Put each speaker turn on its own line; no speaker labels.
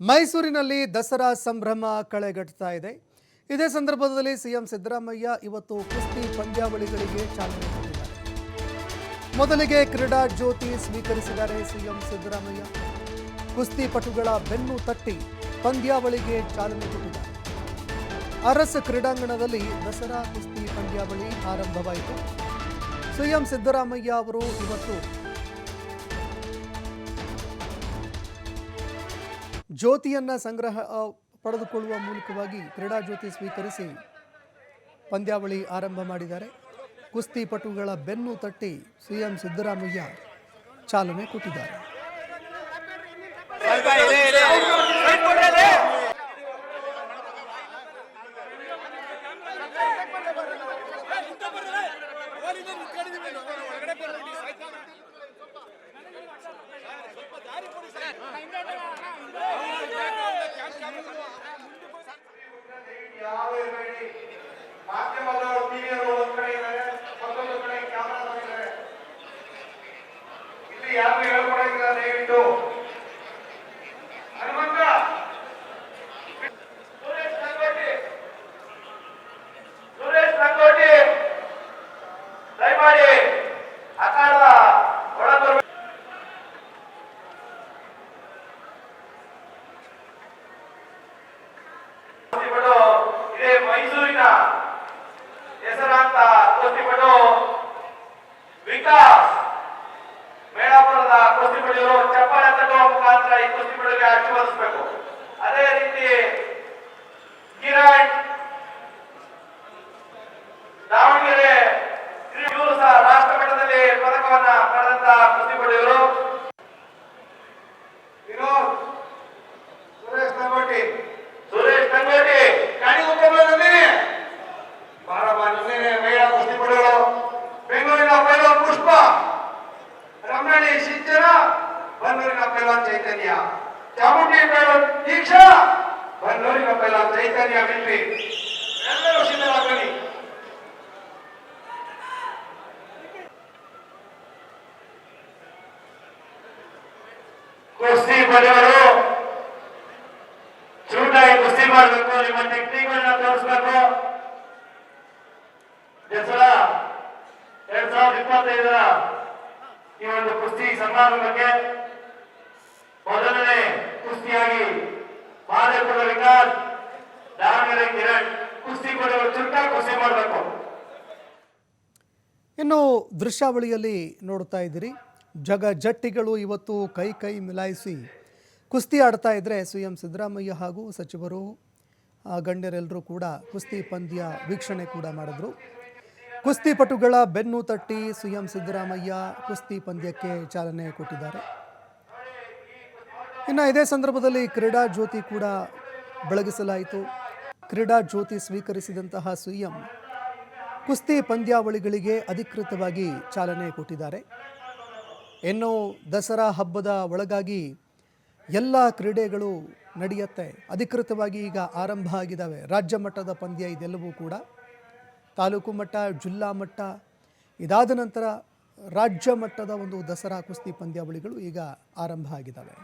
ಮೈಸೂರಿನಲ್ಲಿ ದಸರಾ ಸಂಭ್ರಮ ಕಳೆಗಟ್ತಾ ಇದೆ. ಇದೇ ಸಂದರ್ಭದಲ್ಲಿ ಸಿಎಂ ಸಿದ್ದರಾಮಯ್ಯ ಇವತ್ತು ಕುಸ್ತಿ ಪಂದ್ಯಾವಳಿಗಳಿಗೆ ಚಾಲನೆ ನೀಡಿದ್ದಾರೆ. ಮೊದಲಿಗೆ ಕ್ರೀಡಾ ಜ್ಯೋತಿ ಸ್ವೀಕರಿಸಿದ್ದಾರೆ ಸಿಎಂ ಸಿದ್ದರಾಮಯ್ಯ. ಕುಸ್ತಿ ಪಟುಗಳ ಬೆನ್ನು ತಟ್ಟಿ ಪಂದ್ಯಾವಳಿಗೆ ಚಾಲನೆ ಕೊಟ್ಟಿದ್ದಾರೆ. ಅರಸ ಕ್ರೀಡಾಂಗಣದಲ್ಲಿ ದಸರಾ ಕುಸ್ತಿ ಪಂದ್ಯಾವಳಿ ಆರಂಭವಾಯಿತು. ಸಿಎಂ ಸಿದ್ದರಾಮಯ್ಯ ಅವರು ಇವತ್ತು ಜ್ಯೋತಿಯನ್ನ ಸಂಗ್ರಹ ಪಡೆದುಕೊಳ್ಳುವ ಮೂಲಕವಾಗಿ ಕ್ರೀಡಾ ಜ್ಯೋತಿ ಸ್ವೀಕರಿಸಿ ಪಂದ್ಯಾವಳಿ ಆರಂಭ ಮಾಡಿದ್ದಾರೆ. ಕುಸ್ತಿ ಪಟುಗಳ ಬೆನ್ನು ತಟ್ಟಿ ಸಿಎಂ ಸಿದ್ದರಾಮಯ್ಯ ಚಾಲನೆ ಕೊಟ್ಟಿದ್ದಾರೆ.
ಮೈಸೂರಿನ ಹೆಸರಾಂತ ಕುಸ್ತಿಪಟು ವಿಕಾಸ್ ಮೇಳಾಪುರದ ಕುಸ್ತಿಪಡಿಯವರು ಚಪ್ಪಾಳೆ ತಟ್ಟುವ ಮುಖಾಂತರ ಈ ಕುಸ್ತಿಪಟುಗೆ ಆಶೀರ್ವದಿಸಬೇಕು ಅದೇ ರೀತಿ ರಮಣಿ ಸಿಂಚನ ಬನ್ನೂರಿನ ಪೈಲವಾನ್ ಚೈತನ್ಯ ಚಾಮುಂಡಿ ಪೈಲವಾನ್ ದೀಕ್ಷಾ ಬನ್ನೂರಿನ ಪೈಲವಾನ್ ಚೈತನ್ಯ ಬಿಲ್ವಿ ಎಲ್ಲರೂ ಸಿದ್ಧರಾಗಲಿ ಕುಸ್ತಿ ಪಡೆಯವರು ಚೂಟಾಗಿ ಕುಸ್ತಿ ಮಾಡಬೇಕು ನಿಮ್ಮ ಟೆಕ್ನಿಕ್ಗಳನ್ನ ತೋರಿಸ್ಬೇಕು ದಸರಾ ಎರಡ್ ಸಾವಿರದ ಇಪ್ಪತ್ತೈದರ ಈ ಒಂದು ಕುಸ್ತಿ ಸಮಾರಂಭಕ್ಕೆ ಮೊದಲನೇ ಕುಸ್ತಿಯಾಗಿ ಮಾದೇಪುರ ವಿಕಾಸ್, ದಾವಣಗೆರೆ ಕಿರಣ್ ಕುಸ್ತಿ ಕೊಡುವ ಚುಟ್ಟ ಕುಸ್ತಿ ಮಾಡಬೇಕು.
ಇನ್ನು ದೃಶ್ಯಾವಳಿಯಲ್ಲಿ ನೋಡ್ತಾ ಇದ್ದೀರಿ. ಜಗ ಜಟ್ಟಿಗಳು ಇವತ್ತು ಕೈ ಕೈ ಮಿಲಾಯಿಸಿ ಕುಸ್ತಿ ಆಡ್ತಾ ಇದ್ದರೆ ಸಿ ಎಂ ಸಿದ್ದರಾಮಯ್ಯ ಹಾಗೂ ಸಚಿವರು ಗಣ್ಯರೆಲ್ಲರೂ ಕೂಡ ಕುಸ್ತಿ ಪಂದ್ಯ ವೀಕ್ಷಣೆ ಕೂಡ ಮಾಡಿದ್ರು. ಕುಸ್ತಿಪಟುಗಳ ಬೆನ್ನು ತಟ್ಟಿ ಸಿಎಂ ಸಿದ್ದರಾಮಯ್ಯ ಕುಸ್ತಿ ಪಂದ್ಯಕ್ಕೆ ಚಾಲನೆ ಕೊಟ್ಟಿದ್ದಾರೆ. ಇನ್ನು ಇದೇ ಸಂದರ್ಭದಲ್ಲಿ ಕ್ರೀಡಾ ಜ್ಯೋತಿ ಕೂಡ ಬೆಳಗಿಸಲಾಯಿತು. ಕ್ರೀಡಾ ಜ್ಯೋತಿ ಸ್ವೀಕರಿಸಿದಂತಹ ಸಿಎಂ ಕುಸ್ತಿ ಪಂದ್ಯಾವಳಿಗಳಿಗೆ ಅಧಿಕೃತವಾಗಿ ಚಾಲನೆ ಕೊಟ್ಟಿದ್ದಾರೆ. ಇನ್ನು ದಸರಾ ಹಬ್ಬದ ಒಳಗಾಗಿ ಎಲ್ಲ ಕ್ರೀಡೆಗಳು ನಡೆಯುತ್ತೆ. ಅಧಿಕೃತವಾಗಿ ಈಗ ಆರಂಭ ಆಗಿದ್ದಾವೆ. ರಾಜ್ಯ ಮಟ್ಟದ ಪಂದ್ಯ ಇದೆಲ್ಲವೂ ಕೂಡ. ತಾಲೂಕು ಮಟ್ಟ, ಜಿಲ್ಲಾ ಮಟ್ಟ, ಇದಾದ ನಂತರ ರಾಜ್ಯ ಮಟ್ಟದ ಒಂದು ದಸರಾ ಕುಸ್ತಿ ಪಂದ್ಯಾವಳಿಗಳು ಈಗ ಆರಂಭ ಆಗಿದ್ದಾವೆ.